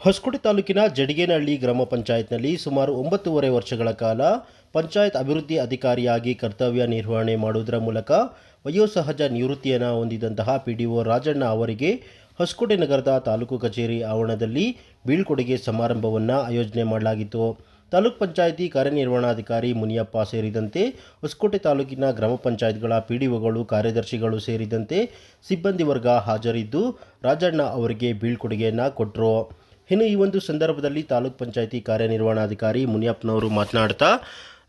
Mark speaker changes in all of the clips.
Speaker 1: ಹೊಸಕೋಟೆ ತಾಲೂಕಿನ ಜಡಿಗೇನಹಳ್ಳಿ ಗ್ರಾಮ ಪಂಚಾಯತ್ನಲ್ಲಿ ಸುಮಾರು ಒಂಬತ್ತೂವರೆ ವರ್ಷಗಳ ಕಾಲ ಪಂಚಾಯತ್ ಅಭಿವೃದ್ಧಿ ಅಧಿಕಾರಿಯಾಗಿ ಕರ್ತವ್ಯ ನಿರ್ವಹಣೆ ಮಾಡುವುದರ ಮೂಲಕ ವಯೋಸಹಜ ನಿವೃತ್ತಿಯನ್ನು ಹೊಂದಿದಂತಹ ಪಿ ಡಿ ಒ ರಾಜಣ್ಣ ಅವರಿಗೆ ಹೊಸಕೋಟೆ ನಗರದ ತಾಲೂಕು ಕಚೇರಿ ಆವರಣದಲ್ಲಿ ಬೀಳ್ಕೊಡುಗೆ ಸಮಾರಂಭವನ್ನು ಆಯೋಜನೆ ಮಾಡಲಾಗಿತ್ತು. ತಾಲೂಕ್ ಪಂಚಾಯಿತಿ ಕಾರ್ಯನಿರ್ವಹಣಾಧಿಕಾರಿ ಮುನಿಯಪ್ಪ ಸೇರಿದಂತೆ ಹೊಸಕೋಟೆ ತಾಲೂಕಿನ ಗ್ರಾಮ ಪಂಚಾಯತ್ಗಳ ಪಿ ಡಿ ಒಗಳು ಕಾರ್ಯದರ್ಶಿಗಳು ಸೇರಿದಂತೆ ಸಿಬ್ಬಂದಿ ವರ್ಗ ಹಾಜರಿದ್ದು ರಾಜಣ್ಣ ಅವರಿಗೆ ಬೀಳ್ಕೊಡುಗೆಯನ್ನು ಕೊಟ್ಟರು ಇನ್ನು ಈ ಒಂದು ಸಂದರ್ಭದಲ್ಲಿ ತಾಲೂಕ್ ಪಂಚಾಯಿತಿ ಕಾರ್ಯನಿರ್ವಹಣಾಧಿಕಾರಿ ಮುನಿಯಪ್ಪನವರು ಮಾತನಾಡ್ತಾ,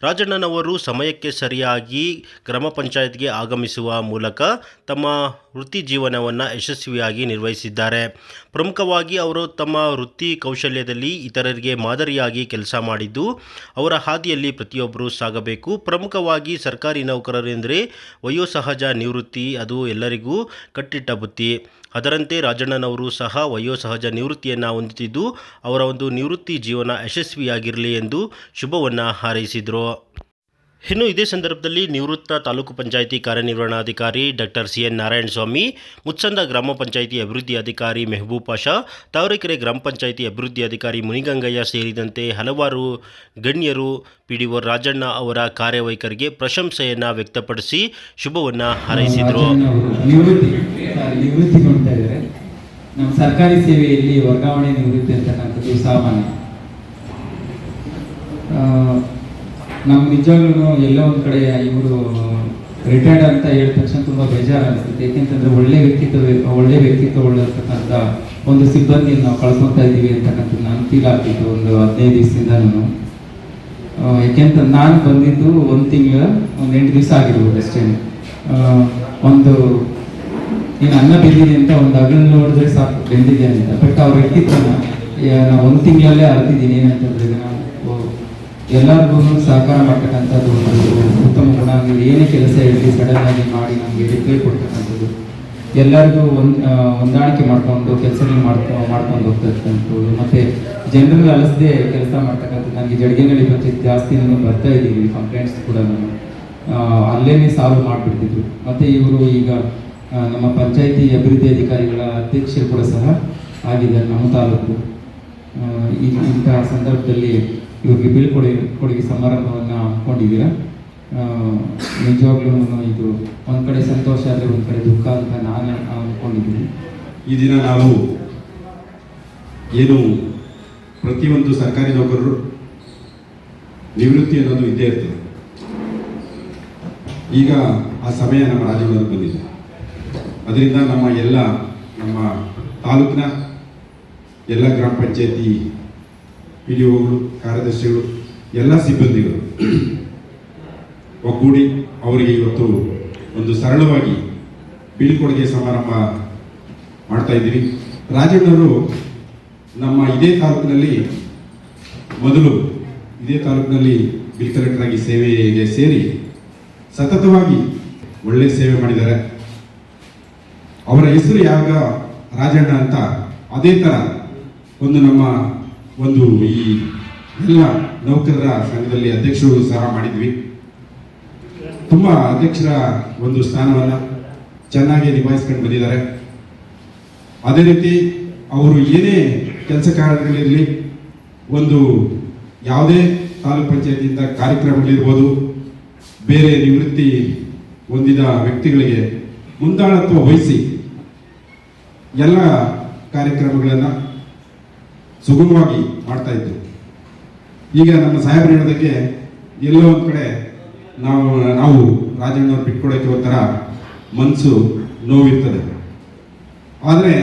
Speaker 1: ರಾಜಣ್ಣನವರು ಸಮಯಕ್ಕೆ ಸರಿಯಾಗಿ ಗ್ರಾಮ ಪಂಚಾಯತ್ಗೆ ಆಗಮಿಸುವ ಮೂಲಕ ತಮ್ಮ ವೃತ್ತಿ ಜೀವನವನ್ನು ಯಶಸ್ವಿಯಾಗಿ ನಿರ್ವಹಿಸಿದ್ದಾರೆ. ಪ್ರಮುಖವಾಗಿ ಅವರು ತಮ್ಮ ವೃತ್ತಿ ಕೌಶಲ್ಯದಲ್ಲಿ ಇತರರಿಗೆ ಮಾದರಿಯಾಗಿ ಕೆಲಸ ಮಾಡಿದ್ದು, ಅವರ ಹಾದಿಯಲ್ಲಿ ಪ್ರತಿಯೊಬ್ಬರೂ ಸಾಗಬೇಕು. ಪ್ರಮುಖವಾಗಿ ಸರ್ಕಾರಿ ನೌಕರರೆಂದರೆ ವಯೋಸಹಜ ನಿವೃತ್ತಿ, ಅದು ಎಲ್ಲರಿಗೂ ಕಟ್ಟಿಟ್ಟ ಬುತ್ತಿ. ಅದರಂತೆ ರಾಜಣ್ಣನವರು ಸಹ ವಯೋಸಹಜ ನಿವೃತ್ತಿಯನ್ನು ಹೊಂದುತ್ತಿದ್ದು ಅವರ ಒಂದು ನಿವೃತ್ತಿ ಜೀವನ ಯಶಸ್ವಿಯಾಗಿರಲಿ ಎಂದು ಶುಭವನ್ನು ಹಾರೈಸಿದರು. ಇನ್ನು ಇದೇ ಸಂದರ್ಭದಲ್ಲಿ ನಿವೃತ್ತ ತಾಲೂಕು ಪಂಚಾಯಿತಿ ಕಾರ್ಯನಿರ್ವಹಣಾಧಿಕಾರಿ doctor C N Narayanaswamy, Mutsanda ಗ್ರಾಮ ಪಂಚಾಯಿತಿ ಅಭಿವೃದ್ಧಿ ಅಧಿಕಾರಿ ಮೆಹಬೂಬ್ ಪಾಷಾ, ತಾವರೆಕೆರೆ ಗ್ರಾಮ ಪಂಚಾಯಿತಿ ಅಭಿವೃದ್ಧಿ ಅಧಿಕಾರಿ ಮುನಿಗಂಗಯ್ಯ ಸೇರಿದಂತೆ ಹಲವಾರು ಗಣ್ಯರು ಪಿ ಡಿ ರಾಜಣ್ಣ ಅವರ ಕಾರ್ಯವೈಖರಿಗೆ ಪ್ರಶಂಸೆಯನ್ನು ವ್ಯಕ್ತಪಡಿಸಿ ಶುಭವನ್ನು ಹಾರೈಸಿದರು.
Speaker 2: ನಮ್ಮ ಸರ್ಕಾರಿ ಸೇವೆಯಲ್ಲಿ ವರ್ಗಾವಣೆ ನಿವೃತ್ತಿ ಸಾಮಾನ್ಯ. ನಮ್ಗೆ ನಿಜವಾಗ್ಲೂ ಎಲ್ಲೋ ಒಂದು ಕಡೆ ಇವರು ರಿಟೈರ್ಡ್ ಅಂತ ಹೇಳಿದ ತಕ್ಷಣ ತುಂಬಾ ಬೇಜಾರು ಅನಿಸುತ್ತೆ ಏಕೆಂತಂದ್ರೆ ಒಳ್ಳೆ ವ್ಯಕ್ತಿತ್ವ ಒಳ್ಳೆ ವ್ಯಕ್ತಿತ್ವ ಒಳ್ಳಿರ್ತಕ್ಕಂಥ ಒಂದು ಸಿಬ್ಬಂದಿಯನ್ನು ನಾವು ಕಳ್ಕೊತಾ ಇದ್ದೀವಿ ಅಂತಕ್ಕಂಥದ್ದು ನಾನು ಫೀಲ್ ಆಗ್ತಿತ್ತು ಒಂದು ಹದಿನೈದು ದಿವಸದಿಂದ ನಾನು ಯಾಕೆಂತ ನಾನು ಬಂದಿದ್ದು ಒಂದು ತಿಂಗಳ, ಒಂದು ಎಂಟು ದಿವಸ ಆಗಿರ್ಬೋದು ಅಷ್ಟೇ. ಒಂದು ನೀನು ಅನ್ನ ಬೆಂದಿದೆ ಅಂತ ಒಂದು ಹಗಲು ನೋಡಿದ್ರೆ ಸಾಕು, ಬೆಂದಿದೆ ಅಂತ ಬಟ್ ಅವ್ರ ವ್ಯಕ್ತಿತ್ವನ ನಾನು ಒಂದು ತಿಂಗಳಲ್ಲೇ ಅರ್ತಿದ್ದೀನಿ ಏನಂತಂದ್ರೆ ನಾವು ಎಲ್ಲರಿಗೂ ಸಹಕಾರ ಮಾಡ್ತಕ್ಕಂಥದ್ದು ಉತ್ತಮ ಗುಣ ಏನೇ ಕೆಲಸ ಇರಲಿ ಸಡನ್ ಆಗಿ ಮಾಡಿ ನಮಗೆ ರಿಪ್ಲೈ ಕೊಡ್ತಕ್ಕಂಥದ್ದು. ಎಲ್ಲರಿಗೂ ಒಂದು ಹೊಂದಾಣಿಕೆ ಮಾಡ್ಕೊಂಡು ಕೆಲಸಗಳು ಮಾಡ್ಕೊ, ಮಾಡ್ಕೊಂಡು ಹೋಗ್ತಕ್ಕಂಥದ್ದು. ಮತ್ತು ಜನರಿಗೆ ಅಲಸದೆ ಕೆಲಸ ಮಾಡ್ತಕ್ಕಂಥದ್ದು. ನನಗೆ ಜಡ್ಗೆನಳ್ಳಿ ಪಂಚಾಯತ್ ಜಾಸ್ತಿ ನಾನು ಬರ್ತಾ ಇದ್ದೀವಿ ಕಂಪ್ಲೇಂಟ್ಸ್ ಕೂಡ ನಾನು. ಅಲ್ಲೇ ಅಲ್ಲೇನೆ ಸಾಲ್ವ್ ಮಾಡಿಬಿಡ್ತಿದ್ರು. ಮತ್ತು ಇವರು ಈಗ ನಮ್ಮ ಪಂಚಾಯಿತಿ ಅಭಿವೃದ್ಧಿ ಅಧಿಕಾರಿಗಳ ಅಧ್ಯಕ್ಷರು ಕೂಡ ಸಹ ಆಗಿದ್ದಾರೆ ನಮ್ಮ ತಾಲೂಕು. ಇಂತಹ ಸಂದರ್ಭದಲ್ಲಿ ಇವ್ರಿಗೆ ಬೀಳ್ಕೊಡಿ ಕೊಡುಗೆ ಸಮಾರಂಭವನ್ನು ಹಮ್ಮಿಕೊಂಡಿದ್ದೀರಾ ನಿಜವಾಗ್ಲೂ ಇದು ಒಂದು ಕಡೆ ಸಂತೋಷ ಆದರೆ ಒಂದು ಕಡೆ ದುಃಖ ಅಂತ ನಾನು ಅಂದ್ಕೊಂಡಿದ್ದೀನಿ
Speaker 3: ಈ ದಿನ ನಾವು ಏನು ಪ್ರತಿಯೊಂದು ಸರ್ಕಾರಿ ನೌಕರರು ನಿವೃತ್ತಿ ಅನ್ನೋದು ಇದ್ದೇ ಇರ್ತದೆ. ಈಗ ಆ ಸಮಯ ನಮ್ಮ ರಾಜ್ಯಗಳಲ್ಲಿ ಬಂದಿದೆ. ಅದರಿಂದ ನಮ್ಮ ಎಲ್ಲ ನಮ್ಮ ತಾಲೂಕಿನ ಎಲ್ಲ ಗ್ರಾಮ ಪಂಚಾಯತಿ ಪಿ ಡಿ ಒಗಳು ಕಾರ್ಯದರ್ಶಿಗಳು, ಎಲ್ಲ ಸಿಬ್ಬಂದಿಗಳು. ಒಗ್ಗೂಡಿ ಅವರಿಗೆ ಇವತ್ತು ಒಂದು ಸರಳವಾಗಿ ಬೀಳ್ಕೊಡುಗೆ ಸಮಾರಂಭ ಮಾಡ್ತಾ ಇದ್ದೀವಿ ರಾಜಣ್ಣವರು ನಮ್ಮ ಇದೇ ತಾಲೂಕಿನಲ್ಲಿ ಮೊದಲು ಇದೇ ತಾಲೂಕಿನಲ್ಲಿ ಬಿಲ್ ಕಲೆಕ್ಟರ್ ಆಗಿ ಸೇವೆಗೆ ಸೇರಿ ಸತತವಾಗಿ ಒಳ್ಳೆ ಸೇವೆ ಮಾಡಿದ್ದಾರೆ. ಅವರ ಹೆಸರು ಯಾವಾಗ ರಾಜಣ್ಣ ಅಂತ ಅದೇ ಥರ ಒಂದು ನಮ್ಮ ಒಂದು ಈ ಎಲ್ಲ ನೌಕರರ ಸಂಘದಲ್ಲಿ ಅಧ್ಯಕ್ಷರು ಸಹ ಮಾಡಿದ್ವಿ. ತುಂಬ ಅಧ್ಯಕ್ಷರ ಒಂದು ಸ್ಥಾನವನ್ನು ಚೆನ್ನಾಗಿ ನಿಭಾಯಿಸ್ಕೊಂಡು ಬಂದಿದ್ದಾರೆ. ಅದೇ ರೀತಿ ಅವರು ಏನೇ ಕೆಲಸ ಕಾರ್ಯಗಳಿರಲಿ, ಒಂದು ಯಾವುದೇ ತಾಲೂಕ್ ಪಂಚಾಯತಿಯಿಂದ ಕಾರ್ಯಕ್ರಮಗಳಿರ್ಬೋದು, ಬೇರೆ ನಿವೃತ್ತಿ ಹೊಂದಿದ ವ್ಯಕ್ತಿಗಳಿಗೆ ಮುಂದಾಳತ್ವ ವಹಿಸಿ ಎಲ್ಲ ಕಾರ್ಯಕ್ರಮಗಳನ್ನು ಸುಗಮವಾಗಿ ಮಾಡ್ತಾ ಇದ್ರು ಈಗ ನಮ್ಮ ಸಾಹೇಬರು ಹೇಳೋದಕ್ಕೆ ಎಲ್ಲೋ ಒಂದು ಕಡೆ ನಾವು ನಾವು ರಾಜಣ್ಣವ್ರು ಬಿಟ್ಕೊಡೋಕ್ಕೆ ಒಂಥರ ಮನಸ್ಸು ನೋವಿರ್ತದೆ. ಆದರೆ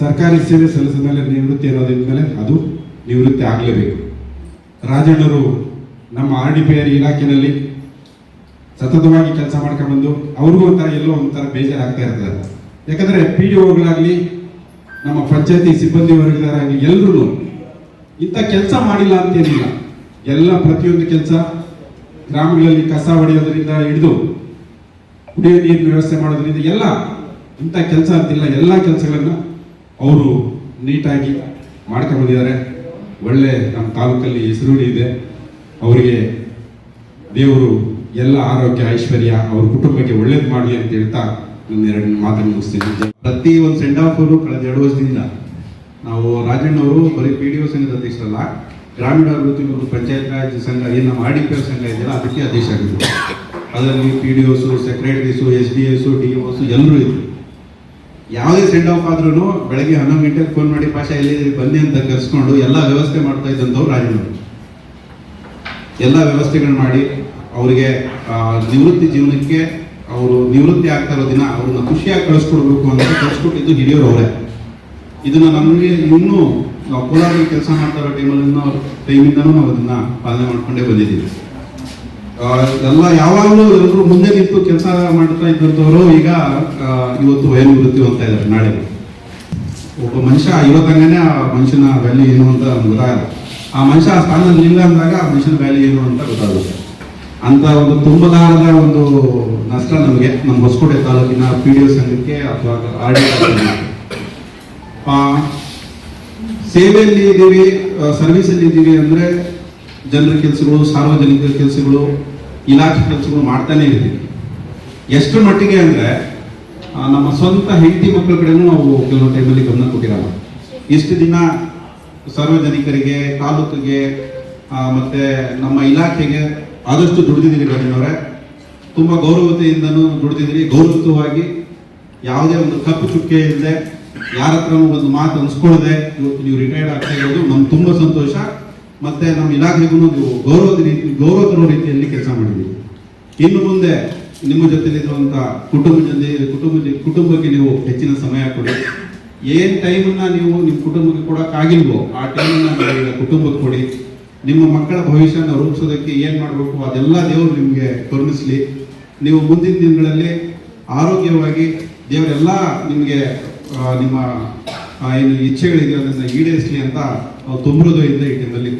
Speaker 3: ಸರ್ಕಾರಿ ಸೇವೆ ಸಲ್ಲಿಸಿದ ಮೇಲೆ ನಿವೃತ್ತಿ ಅನ್ನೋದಿದ್ಮೇಲೆ ಅದು ನಿವೃತ್ತಿ ಆಗಲೇಬೇಕು. ರಾಜಣ್ಣವರು ನಮ್ಮ ಆರ್ ಡಿ ಪಿ ಆರ್ ಇಲಾಖೆಯಲ್ಲಿ ಸತತವಾಗಿ ಕೆಲಸ ಮಾಡ್ಕೊಂಡ್ಬಂದು ಅವ್ರಿಗೂ ಒಂಥರ ಎಲ್ಲೋ ಒಂಥರ ಬೇಜಾರಾಗ್ತಾ ಇರ್ತದೆ. ಯಾಕಂದ್ರೆ ಪಿ ಡಿ ಒಗಳಾಗಲಿ ನಮ್ಮ ಪಂಚಾಯತಿ ಸಿಬ್ಬಂದಿ ವರ್ಗದವರಾಗಲಿ ಎಲ್ಲರೂ ಇಂಥ ಕೆಲಸ ಮಾಡಿಲ್ಲ ಅಂತೇನಿಲ್ಲ ಎಲ್ಲ ಪ್ರತಿಯೊಂದು ಕೆಲಸ ಗ್ರಾಮಗಳಲ್ಲಿ ಕಸ ಹೊಡೆಯೋದ್ರಿಂದ ಹಿಡಿದು ಕುಡಿಯೋ ನೀರಿನ ವ್ಯವಸ್ಥೆ ಮಾಡೋದ್ರಿಂದ ಎಲ್ಲ ಇಂಥ ಕೆಲಸ ಅಂತಿಲ್ಲ ಎಲ್ಲ ಕೆಲಸಗಳನ್ನು ಅವರು ನೀಟಾಗಿ ಮಾಡ್ಕೊಂಡ್ಬಂದಿದ್ದಾರೆ ಒಳ್ಳೆ ನಮ್ಮ ತಾಲೂಕಲ್ಲಿ ಹೆಸರು ಇದೆ. ಅವರಿಗೆ ದೇವರು ಎಲ್ಲ ಆರೋಗ್ಯ, ಐಶ್ವರ್ಯ, ಅವ್ರ ಕುಟುಂಬಕ್ಕೆ ಒಳ್ಳೇದು ಮಾಡಲಿ ಅಂತ ಹೇಳ್ತಾ ನನ್ನ ಎರಡು ಮಾತನ್ನು ಮುಗಿಸ್ತೀನಿ.
Speaker 4: ಪ್ರತಿ ಒಂದು ಸೆಂಡ್ ಆಫ್ ಕಳೆದ ಎರಡು ವರ್ಷದಿಂದ ನಾವು ರಾಜಣ್ಣವರು ಬರೀ ಪಿ ಡಿ ಒ ಸಂಘದ ಅಧ್ಯಕ್ಷರಲ್ಲ ಗ್ರಾಮೀಣ ಅಭಿವೃದ್ಧಿ ಮತ್ತು ಪಂಚಾಯತ್ ರಾಜ್ ಸಂಘ ಏನು ನಮ್ಮ ಆರ್ ಡಿ ಪಿ ಸಂಘ ಇದೆಯಲ್ಲ, ಅದಕ್ಕೆ ಅಧ್ಯಕ್ಷ ಆಗಿದ್ದರು. ಅದರಲ್ಲಿ P D Os secretaries S D S D Os ಎಲ್ಲರೂ ಇದ್ರು. ಯಾವುದೇ ಸೆಂಡ್ ಆಫ್ ಆದ್ರೂ ಬೆಳಗ್ಗೆ ಹನ್ನೊಂದು ಗಂಟೆಗೆ ಫೋನ್ ಮಾಡಿ ಪಾಶ ಎಲ್ಲಿದ್ದೀರಿ ಬನ್ನಿ ಅಂತ ಕರೆಸ್ಕೊಂಡು ಎಲ್ಲ ವ್ಯವಸ್ಥೆ ಮಾಡ್ತಾ ಇದ್ದಂಥವ್ರು ರಾಜಣ್ಣವರು. ಎಲ್ಲ ವ್ಯವಸ್ಥೆಗಳು ಮಾಡಿ, ಅವರಿಗೆ ನಿವೃತ್ತಿ ಜೀವನಕ್ಕೆ ಅವರು ನಿವೃತ್ತಿ ಆಗ್ತಾ ಇರೋ ದಿನ ಅವ್ರನ್ನ ಖುಷಿಯಾಗಿ ಕಳಿಸ್ಕೊಡ್ಬೇಕು ಅಂತ ಕಳಿಸ್ಕೊಟ್ಟಿದ್ದು ಹಿರಿಯರು ಅವರೇ ಇದನ್ನ ನಮಗೆ ಇನ್ನೂ ನಾವು ಕೋಲಾರಲ್ಲಿ ಕೆಲಸ ಮಾಡ್ತಾ ಇರೋ ಟೈಮಲ್ಲಿ ಟೈಮಿಂದನೂ ನಾವು ಅದನ್ನ ಪಾಲನೆ ಮಾಡ್ಕೊಂಡೇ ಬಂದಿದ್ದೀವಿ. ಎಲ್ಲ ಯಾವಾಗಲೂ ಎಲ್ಲರೂ ಮುಂದೆ ನಿಂತು ಕೆಲಸ ಮಾಡ್ತಾ ಇದ್ದಂಥವರು ಈಗ ಇವತ್ತು ವಯೋನಿವೃತ್ತಿ ಹೋಗ್ತಾ ಇದ್ದಾರೆ ನಾಳೆ. ಒಬ್ಬ ಮನುಷ್ಯ ಇರೋದಂಗನೆ ಆ ಮನುಷ್ಯನ ವ್ಯಾಲ್ಯೂ ಏನು ಅಂತ ಗೊತ್ತಾಗಲ್ಲ. ಆ ಮನುಷ್ಯ ಆ ಸ್ಥಾನದಲ್ಲಿ ಇಲ್ಲ ಅಂದಾಗ ಆ ಮನುಷ್ಯನ ವ್ಯಾಲ್ಯೂ ಏನು ಅಂತ ಗೊತ್ತಾಗುತ್ತೆ. ಅಂತ ಒಂದು ತುಂಬಲಾರದ ಒಂದು ನಷ್ಟ ನಮಗೆ, ನಮ್ಮ ಹೊಸಕೋಟೆ ತಾಲೂಕಿನ ಪಿ ಡಿ ಒ ಸಂಘಕ್ಕೆ ಅಥವಾ ಸೇವೆಯಲ್ಲಿ ಇದ್ದೀವಿ ಸರ್ವಿಸ್ ಅಲ್ಲಿ ಇದ್ದೀವಿ ಅಂದ್ರೆ ಜನರ ಕೆಲಸಗಳು, ಸಾರ್ವಜನಿಕ ಕೆಲಸಗಳು, ಇಲಾಖೆ ಕೆಲಸಗಳು ಮಾಡ್ತಾನೆ ಇರ್ತೀವಿ ಎಷ್ಟು ಮಟ್ಟಿಗೆ ಅಂದ್ರೆ ನಮ್ಮ ಸ್ವಂತ ಹೆಂಡತಿ ಮಕ್ಕಳ ಕಡೆನೂ ನಾವು ಕೆಲವೊಂದು ಟೈಮಲ್ಲಿ ಗಮನ ಕೊಟ್ಟಿರಲ್ಲ. ಇಷ್ಟು ದಿನ ಸಾರ್ವಜನಿಕರಿಗೆ, ತಾಲೂಕಿಗೆ ಮತ್ತೆ ನಮ್ಮ ಇಲಾಖೆಗೆ ಆದಷ್ಟು ದುಡಿದಿದ್ದೀರಿ ಗಣ್ಯನವರೇ ತುಂಬ ಗೌರವತೆಯಿಂದನೂ ದುಡಿದಿದ್ದೀರಿ. ಗೌರವಯುತವಾಗಿ ಯಾವುದೇ ಒಂದು ಕಪ್ಪು ಚುಕ್ಕೆ ಇಲ್ಲದೆ, ಯಾರ ಹತ್ರನೂ ಒಂದು ಮಾತು ಅನ್ಸ್ಕೊಳ್ಳದೆ ಇವತ್ತು ನೀವು ರಿಟೈರ್ಡ್ ಆಗ್ತಾ ಇರೋದು ನಮ್ಗೆ ತುಂಬ ಸಂತೋಷ. ಮತ್ತೆ ನಮ್ಮ ಇಲಾಖೆಗೂ ನೀವು ಗೌರವದ ರೀತಿ ಗೌರವದ ರೀತಿಯಲ್ಲಿ ಕೆಲಸ ಮಾಡಿದ್ದೀವಿ ಇನ್ನು ಮುಂದೆ ನಿಮ್ಮ ಜೊತೆಲಿರುವಂತ ಕುಟುಂಬದಲ್ಲಿ ಕುಟುಂಬದಲ್ಲಿ ಕುಟುಂಬ ಕುಟುಂಬಕ್ಕೆ ನೀವು ಹೆಚ್ಚಿನ ಸಮಯ ಕೊಡಿ. ಏನ್ ಟೈಮನ್ನ ನೀವು ನಿಮ್ಮ ಕುಟುಂಬಕ್ಕೆ ಕೊಡಕ್ಕಾಗಿಲ್ವೋ ಆ ಟೈಮನ್ನ ಕುಟುಂಬಕ್ಕೆ ಕೊಡಿ. ನಿಮ್ಮ ಮಕ್ಕಳ ಭವಿಷ್ಯನ ರೂಪಿಸೋದಕ್ಕೆ ಏನು ಮಾಡಬೇಕು? ಅದೆಲ್ಲ ದೇವರು ನಿಮಗೆ ಕರುಣಿಸ್ಲಿ ನೀವು ಮುಂದಿನ ದಿನಗಳಲ್ಲಿ ಆರೋಗ್ಯವಾಗಿ ದೇವರೆಲ್ಲ ನಿಮಗೆ ನಿಮ್ಮ ಏನು ಇಚ್ಛೆಗಳಿದೆ ಅದನ್ನ ಈಡೇರಿಸಲಿ ಅಂತ ತುಂಬ ಹೃದಯದಿಂದ ಈ ಟೈಮಲ್ಲಿ